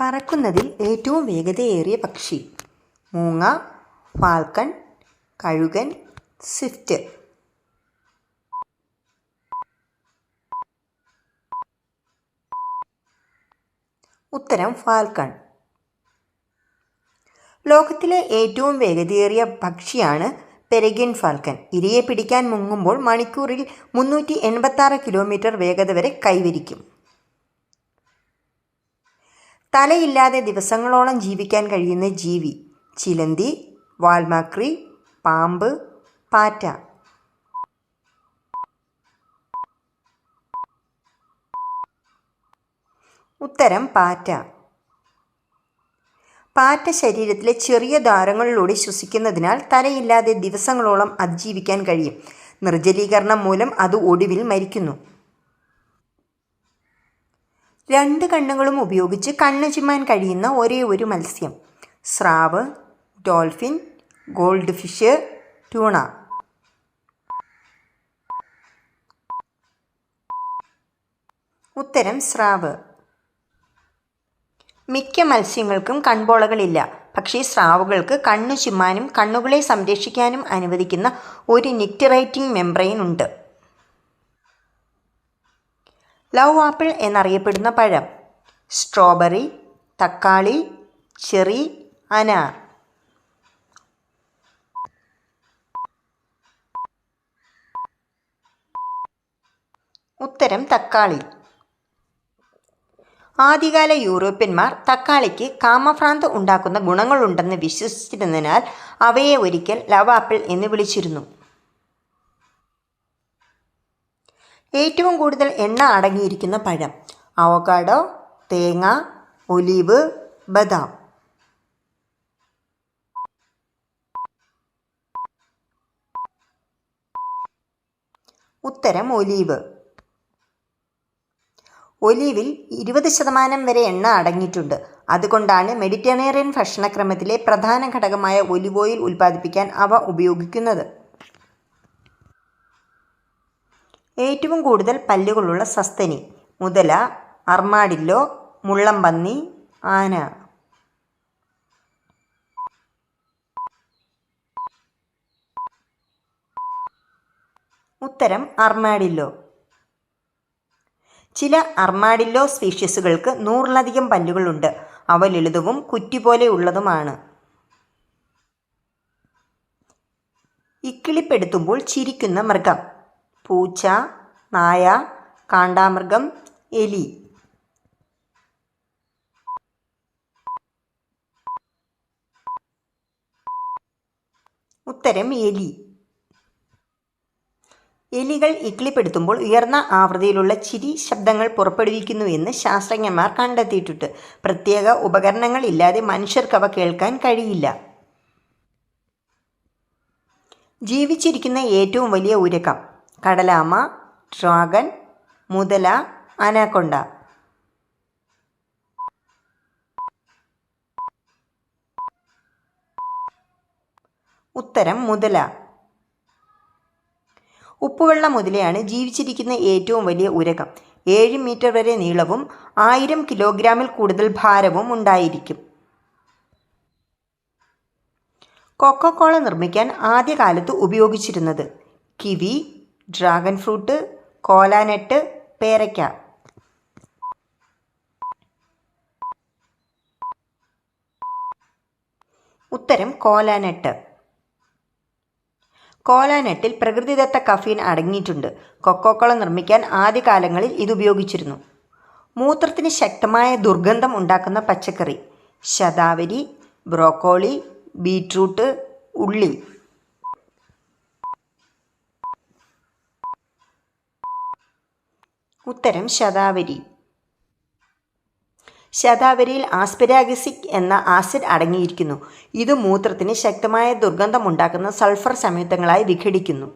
പറക്കുന്നതിൽ ഏറ്റവും വേഗതയേറിയ പക്ഷി. മൂങ്ങ ഫാൽക്കൺ കഴുകൻ സ്വിഫ്റ്റ്. ഉത്തരം ഫാൽക്കൺ. ലോകത്തിലെ ഏറ്റവും വേഗതയേറിയ പക്ഷിയാണ് പെരഗിൻ ഫാൽക്കൻ ഇരയെ പിടിക്കാൻ മുങ്ങുമ്പോൾ മണിക്കൂറിൽ മുന്നൂറ്റി എൺപത്താറ് കിലോമീറ്റർ വേഗത വരെ കൈവരിക്കും. തലയില്ലാതെ ദിവസങ്ങളോളം ജീവിക്കാൻ കഴിയുന്ന ജീവി ചിലന്തി വാൽമാക്രി പാമ്പ് പാറ്റ. ഉത്തരം പാറ്റ. പാറ്റ ശരീരത്തിലെ ചെറിയ ദ്വാരങ്ങളിലൂടെ ശ്വസിക്കുന്നതിനാൽ തലയില്ലാതെ ദിവസങ്ങളോളം അതിജീവിക്കാൻ കഴിയും. നിർജലീകരണം മൂലം അത് ഒടുവിൽ മരിക്കുന്നു. രണ്ട് കണ്ണുകളും ഉപയോഗിച്ച് കണ്ണു ചിമ്മാൻ കഴിയുന്ന ഒരേ ഒരു മത്സ്യം. സ്രാവ് ഡോൾഫിൻ ഗോൾഡ് ഫിഷ് ട്യൂണ. ഉത്തരം സ്രാവ്. മിക്ക മത്സ്യങ്ങൾക്കും കൺപോളകളില്ല പക്ഷേ സ്രാവുകൾക്ക് കണ്ണു ചിമ്മാനും കണ്ണുകളെ സംരക്ഷിക്കാനും അനുവദിക്കുന്ന ഒരു നിക്റ്ററൈറ്റിംഗ് മെംബ്രെയിൻ ഉണ്ട്. ലവ് ആപ്പിൾ എന്നറിയപ്പെടുന്ന പഴം. സ്ട്രോബെറി തക്കാളി ചെറി അനാർ. ഉത്തരം തക്കാളി. ആദ്യകാല യൂറോപ്യന്മാർ തക്കാളിക്ക് കാമഭ്രാന്ത് ഉണ്ടാക്കുന്ന ഗുണങ്ങളുണ്ടെന്ന് വിശ്വസിച്ചിരുന്നതിനാൽ അവയെ ഒരിക്കൽ ലവാപ്പിൾ എന്ന് വിളിച്ചിരുന്നു. ഏറ്റവും കൂടുതൽ എണ്ണ അടങ്ങിയിരിക്കുന്ന പഴം. അവക്കാഡോ തേങ്ങ ഒലീവ് ബദാം. ഉത്തരം ഒലീവ്. ഒലീവിൽ ഇരുപത് ശതമാനം വരെ എണ്ണ അടങ്ങിയിട്ടുണ്ട്. അതുകൊണ്ടാണ് മെഡിറ്ററേനിയൻ ഭക്ഷണക്രമത്തിലെ പ്രധാന ഘടകമായ ഒലിവ് ഓയിൽ ഉൽപ്പാദിപ്പിക്കാൻ അവ ഉപയോഗിക്കുന്നത്. ഏറ്റവും കൂടുതൽ പല്ലുകളുള്ള സസ്തനി. മുതല അർമാഡില്ലോ മുള്ളംപന്നി ആന. ഉത്തരം അർമാഡില്ലോ ചില അർമാഡില്ലോ സ്പീഷ്യസുകൾക്ക് നൂറിലധികം പല്ലുകളുണ്ട്. അവ ലളിതവും പോലെയുള്ളതുമാണ് ഇക്കിളിപ്പെടുത്തുമ്പോൾ ചിരിക്കുന്ന മൃഗം. പൂച്ച നായ കാണ്ടാമൃഗം എലി. ഉത്തരം എലി. എലികൾ ഇക്ലിപ്പെടുത്തുമ്പോൾ ഉയർന്ന ആവൃത്തിയിലുള്ള ചിരി ശബ്ദങ്ങൾ പുറപ്പെടുവിക്കുന്നു എന്ന് ശാസ്ത്രജ്ഞന്മാർ കണ്ടെത്തിയിട്ടുണ്ട്. പ്രത്യേക ഉപകരണങ്ങൾ ഇല്ലാതെ മനുഷ്യർക്ക് അവ കേൾക്കാൻ കഴിയില്ല. ജീവിച്ചിരിക്കുന്ന ഏറ്റവും വലിയ ഉരകം. കടലാമ ഡ്രാഗൺ മുതല അനാക്കൊണ്ട. ഉത്തരം മുതല. ഉപ്പുവെള്ള മുതലയാണ് ജീവിച്ചിരിക്കുന്ന ഏറ്റവും വലിയ ഉരകം. ഏഴ് മീറ്റർ വരെ നീളവും ആയിരം കിലോഗ്രാമിൽ കൂടുതൽ ഭാരവും ഉണ്ടായിരിക്കും. കൊക്കോകോള നിർമ്മിക്കാൻ ആദ്യകാലത്ത് ഉപയോഗിച്ചിരുന്നത് കിവി ഡ്രാഗൺ ഫ്രൂട്ട് കോലാനട്ട് പേരയ്ക്ക. ഉത്തരം കോലാനട്ട്. കോലാനട്ടിൽ പ്രകൃതിദത്ത കഫീൻ അടങ്ങിയിട്ടുണ്ട്. കൊക്കോക്കോള നിർമ്മിക്കാൻ ആദ്യകാലങ്ങളിൽ ഇത് ഉപയോഗിച്ചിരുന്നു. മൂത്രത്തിന് ശക്തമായ ദുർഗന്ധം ഉണ്ടാക്കുന്ന പച്ചക്കറി. ശതാവരി ബ്രോക്കോളി ബീട്രൂട്ട് ഉള്ളി. ഉത്തരം ശതാവരി. ശതാവരിയിൽ ആസ്പിരാഗസിക് എന്ന ആസിഡ് അടങ്ങിയിരിക്കുന്നു. ഇത് മൂത്രത്തിന് ശക്തമായ ദുർഗന്ധമുണ്ടാക്കുന്ന സൾഫർ സംയുക്തങ്ങളായി വിഘടിക്കുന്നു.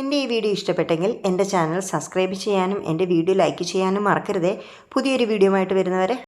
എന്റെ ഈ വീഡിയോ ഇഷ്ടപ്പെട്ടെങ്കിൽ എന്റെ ചാനൽ സബ്സ്ക്രൈബ് ചെയ്യാനും എന്റെ വീഡിയോ ലൈക്ക് ചെയ്യാനും മറക്കരുതേ. പുതിയൊരു വീഡിയോ ആയിട്ട് വരുന്നവരെ